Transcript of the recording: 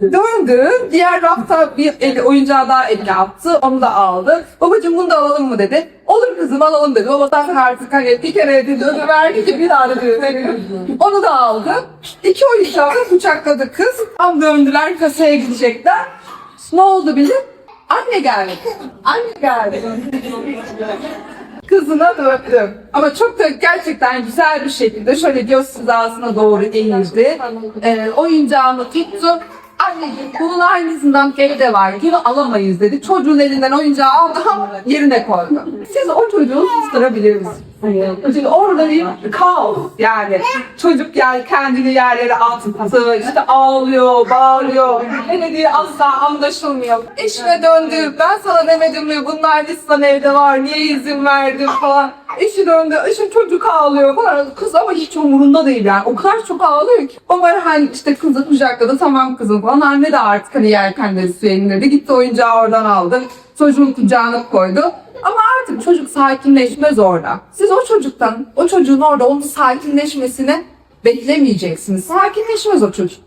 Döndü. Diğer rafta bir el, oyuncağı daha eline attı. Onu da aldı. Babacığım bunu da alalım mı dedi. Olur kızım alalım dedi. Baba zaten artık hani bir kere dedi ödü verdi ki bir daha dedi. Onu da aldı. İki oyuncağı da kız. Tam döndüler kasaya gidecekler. Ne oldu bilir? Anne geldi. Anne geldi. Kızına döndüm. Ama çok da gerçekten güzel bir şekilde şöyle göz hizasına doğru eğildi. Ee, oyuncağını tuttu. Anneciğim bunun aynısından evde var. Bunu alamayız dedi. Çocuğun elinden oyuncağı aldı yerine koydu. Siz o çocuğu susturabilir misiniz? Çünkü orada bir kaos yani. Çocuk yani kendini yerlere attı, işte ağlıyor, bağırıyor. Ne dediği asla anlaşılmıyor. Eşine döndü, ben sana demedim mi bunlar listan evde var, niye izin verdin falan. Eşi döndü, eşi çocuk ağlıyor falan. Kız ama hiç umurunda değil yani. O kadar çok ağlıyor ki. Var hani işte kızı kucakladı, tamam kızım falan. Anne de artık hani yelkenleri suya indirdi. Gitti oyuncağı oradan aldı. Çocuğun kucağına koydu. Ama artık çocuk sakinleşmez orada. Siz o çocuktan, o çocuğun orada onun sakinleşmesini beklemeyeceksiniz. Sakinleşmez o çocuk.